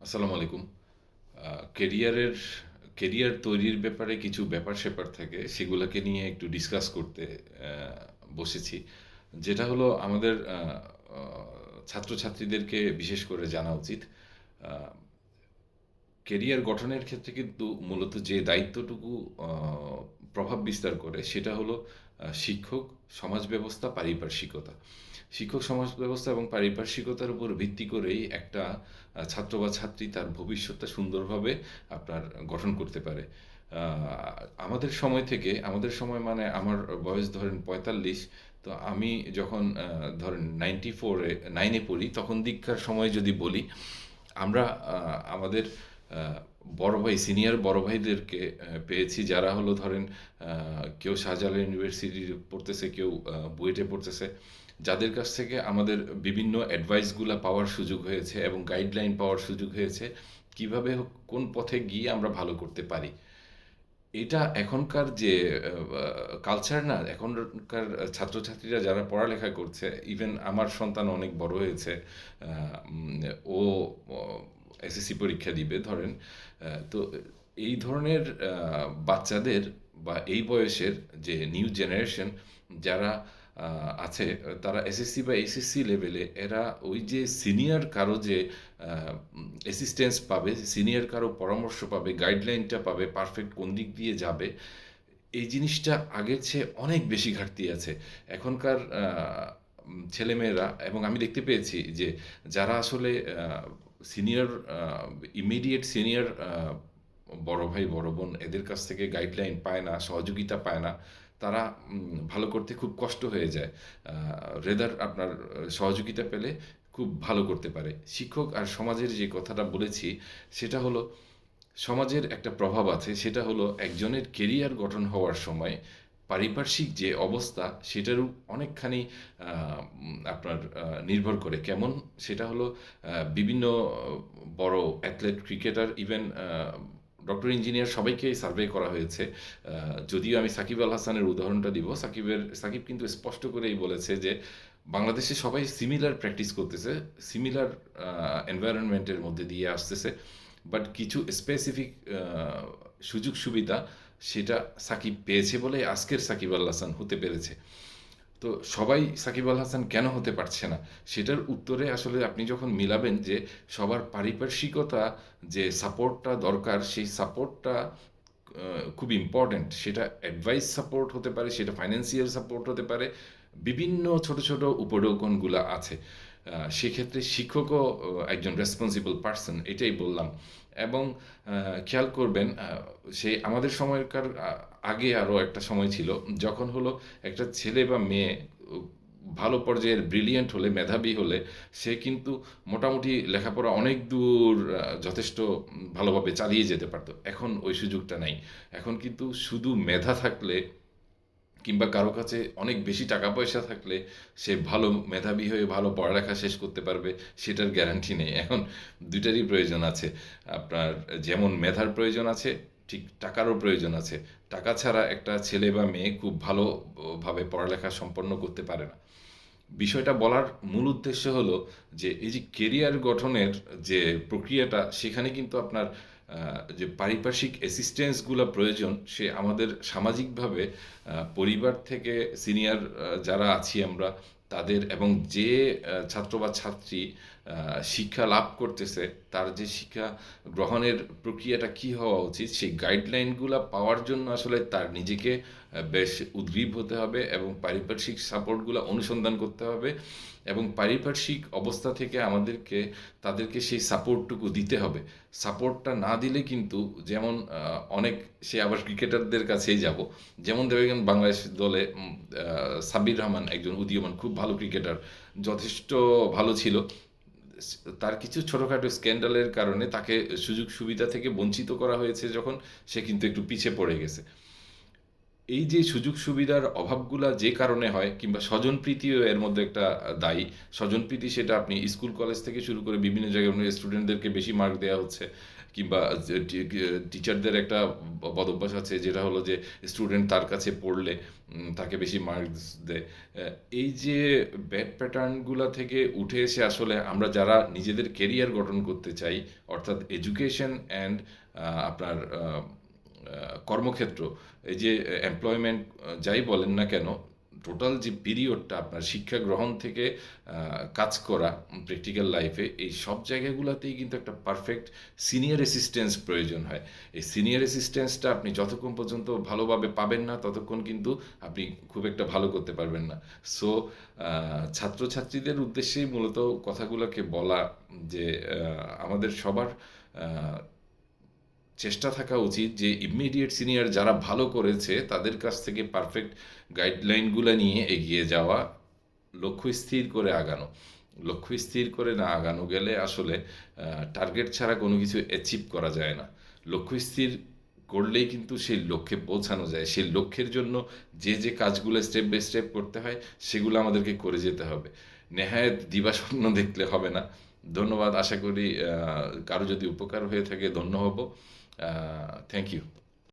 আসসালামু আলাইকুম। কেরিয়ারের কেরিয়ার তৈরির ব্যাপারে কিছু ব্যাপার-স্যাপার থাকে, সেগুলাকে নিয়ে একটু ডিসকাস করতে বসেছি। যেটা হলো আমাদের ছাত্রছাত্রীদেরকে বিশেষ করে জানা উচিত। কেরিয়ার গঠনের ক্ষেত্রে কিন্তু মূলত যে দায়িত্বটুকু প্রভাব বিস্তার করে সেটা হলো শিক্ষক, সমাজ ব্যবস্থা, পারিপার্শ্বিকতা। শিক্ষক, সমাজ ব্যবস্থা এবং পারিপার্শ্বিকতার উপর ভিত্তি করেই একটা ছাত্র বা ছাত্রী তার ভবিষ্যৎটা সুন্দরভাবে আপনার গঠন করতে পারে। আমাদের সময় থেকে আমাদের সময় মানে আমার বয়স ধরেন ৪৫ তো আমি যখন ধরেন 94 এ নাইনে পড়ি তখন দিককার সময় যদি বলি, আমরা আমাদের বড় ভাই, সিনিয়র বড় ভাইদেরকে পেয়েছি যারা হলো ধরেন কেউ শাহজালাল ইউনিভার্সিটি পড়তেছে, কেউ বুয়েটে পড়তেছে। যাদের কাছ থেকে আমাদের বিভিন্ন অ্যাডভাইসগুলা পাওয়ার সুযোগ হয়েছে এবং গাইডলাইন পাওয়ার সুযোগ হয়েছে। কীভাবে কোন পথে গিয়ে আমরা ভালো করতে পারি। এটা এখনকার যে কালচার না, এখনকার ছাত্রছাত্রীরা যারা পড়ালেখা করছে, ইভেন আমার সন্তান অনেক বড় হয়েছে। ও এসএসসি পরীক্ষা দিবে ধরেন। তো এই ধরনের বাচ্চাদের বা এই বয়সের যে নিউ জেনারেশন যারা আছে তারা এসএসসি বা এসএসসি লেভেলে এরা ওই যে সিনিয়র কারও যে অ্যাসিস্ট্যান্স পাবে, সিনিয়র কারও পরামর্শ পাবে, গাইডলাইনটা পাবে, পারফেক্ট কোন দিক দিয়ে যাবে, এই জিনিসটা আগের চেয়ে অনেক বেশি ঘাটতি আছে। এখনকার ছেলেমেয়েরা এবং আমি দেখতে পেয়েছি যে যারা আসলে সিনিয়র ইমিডিয়েট সিনিয়র বড় ভাই, বড় বোন এদের কাছ থেকে গাইডলাইন পায় না, সহযোগিতা পায় না। তারা ভালো করতে খুব কষ্ট হয়ে যায়। রেদার আপনার সহযোগিতা পেলে খুব ভালো করতে পারে। শিক্ষক আর সমাজের যে কথাটা বলেছি, সেটা হলো সমাজের একটা প্রভাব আছে। সেটা হলো একজনের কেরিয়ার গঠন হওয়ার সময় পারিপার্শ্বিক যে অবস্থা সেটারও অনেকখানি আপনার নির্ভর করে। কেমন? সেটা হলো বিভিন্ন বড় athlete, cricketer even doctor, engineer সবাইকেই সার্ভে করা হয়েছে। যদিও আমি সাকিব আল হাসানের উদাহরণটা দিব। সাকিবের সাকিব কিন্তু স্পষ্ট করেই বলেছে যে, বাংলাদেশে সবাই সিমিলার প্র্যাকটিস করতেছে। সিমিলার এনভায়রনমেন্টের মধ্যে দিয়ে আসতেছে। বাট কিছু স্পেসিফিক সুযোগ সুবিধা সেটা সাকিব পেয়েছে বলেই আজকের সাকিব আল হাসান হতে পেরেছে। তো সবাই সাকিব আল হাসান কেন হতে পারছে না? সেটার উত্তরে আসলে আপনি যখন মিলাবেন যে সবার পারিপার্শ্বিকতা যে সাপোর্টটা দরকার, সেই সাপোর্টটা খুব ইম্পোর্টেন্ট। সেটা অ্যাডভাইস সাপোর্ট হতে পারে, সেটা ফাইন্যান্সিয়াল সাপোর্ট হতে পারে। বিভিন্ন ছোট, ছোট উপঢৌকনগুলা আছে। সেক্ষেত্রে শিক্ষকও একজন রেসপন্সিবল পারসন এটাই বললাম। এবং খেয়াল করবেন সেই আমাদের সময়কার আগে আরও একটা সময় ছিল। যখন হলো একটা ছেলে বা মেয়ে ভালো পর্যায়ের ব্রিলিয়েন্ট হলে, মেধাবী হলে সে কিন্তু মোটামুটি লেখাপড়া অনেক দূর যথেষ্ট ভালোভাবে চালিয়ে যেতে পারত। এখন ওই সুযোগটা নাই। এখন কিন্তু শুধু মেধা থাকলে কিংবা কারও কাছে অনেক বেশি টাকা-পয়সা থাকলে সে ভালো মেধাবী হয়ে ভালো পড়ালেখা শেষ করতে পারবে সেটার গ্যারান্টি নেই। এখন দুইটারই প্রয়োজন আছে। আপনার যেমন মেধার প্রয়োজন আছে, ঠিক টাকারও প্রয়োজন আছে। টাকা ছাড়া একটা ছেলে বা মেয়ে খুব ভালোভাবে পড়ালেখা সম্পন্ন করতে পারে না। বিষয়টা বলার মূল উদ্দেশ্য হলো যে এই যে কেরিয়ার গঠনের যে প্রক্রিয়াটা সেখানে কিন্তু আপনার যে পারিপার্শ্বিক অ্যাসিস্ট্যান্সগুলো প্রয়োজন, সে আমাদের সামাজিকভাবে পরিবার থেকে সিনিয়র যারা আছি আমরা, তাদের এবং যে ছাত্র বা ছাত্রী শিক্ষা লাভ করতেছে, তার যে শিক্ষা গ্রহণের প্রক্রিয়াটা কি হওয়া উচিত, সেই গাইডলাইনগুলা পাওয়ার জন্য আসলে তার নিজেকে বেশ উদগ্রীব হতে হবে এবং পারিপার্শ্বিক সাপোর্টগুলা অনুসন্ধান করতে হবে এবং পারিপার্শ্বিক অবস্থা থেকে আমাদেরকে, তাদেরকে সেই সাপোর্টটুকু দিতে হবে। সাপোর্টটা না দিলে কিন্তু যেমন অনেক, সে আবার ক্রিকেটারদের কাছেই যাব। যেমন দেখবেন বাংলাদেশ দলে সাবির রহমান একজন উদীয়মান, খুব ভালো ক্রিকেটার। যথেষ্ট ভালো ছিল। তার কিছু ছোটোখাটো স্ক্যান্ডালের কারণে তাকে সুযোগ সুবিধা থেকে বঞ্চিত করা হয়েছে যখন সে কিন্তু একটু পিছিয়ে পড়ে গেছে। এই যে সুযোগ সুবিধার অভাবগুলা যে কারণে হয়, কিংবা স্বজনপ্রীতিও এর মধ্যে একটা দায়ী। স্বজনপ্রীতি সেটা আপনি স্কুল, কলেজ থেকে শুরু করে বিভিন্ন জায়গায় স্টুডেন্টদেরকে বেশি মার্ক দেওয়া হচ্ছে, কিংবা টিচারদের একটা বদভ্যাস আছে, যেটা হলো যে স্টুডেন্ট তার কাছে পড়লে তাকে বেশি মার্কস দেয়। এই যে ব্যাড প্যাটার্নগুলা থেকে উঠে এসে আসলে আমরা যারা নিজেদের কেরিয়ার গঠন করতে চাই, অর্থাৎ এডুকেশন অ্যান্ড আপনার কর্মক্ষেত্র, এই যে এমপ্লয়মেন্ট যাই বলেন না কেন টোটাল যে পিরিয়ডটা আপনার শিক্ষা গ্রহণ থেকে কাজ করা প্র্যাকটিক্যাল লাইফে এই সব জায়গাগুলোতেই কিন্তু একটা পারফেক্ট সিনিয়র অ্যাসিস্ট্যান্স প্রয়োজন হয়। এই সিনিয়র অ্যাসিস্ট্যান্সটা আপনি যতক্ষণ পর্যন্ত ভালোভাবে পাবেন না, ততক্ষণ কিন্তু আপনি খুব একটা ভালো করতে পারবেন না। সো ছাত্রছাত্রীদের উদ্দেশ্যেই মূলত কথাগুলোকে বলা, যে আমাদের সবার চেষ্টা থাকা উচিত যে ইমিডিয়েট সিনিয়র যারা ভালো করেছে, তাদের কাছ থেকে পারফেক্ট গাইডলাইনগুলো নিয়ে এগিয়ে যাওয়া, লক্ষ্য স্থির করে আগানো। লক্ষ্য স্থির করে না আগানো গেলে আসলে টার্গেট ছাড়া কোনো কিছু অ্যাচিভ করা যায় না। লক্ষ্য স্থির করলেই কিন্তু সেই লক্ষ্যে পৌঁছানো যায়। সেই লক্ষ্যের জন্য যে যে কাজগুলো স্টেপ বাই স্টেপ করতে হয়, সেগুলো আমাদেরকে করে যেতে হবে। নেহায়ত দিবাস্বপ্ন দেখলে হবে না। ধন্যবাদ। আশা করি কারও যদি উপকার হয়ে থাকে, ধন্য হব। Uh, thank you.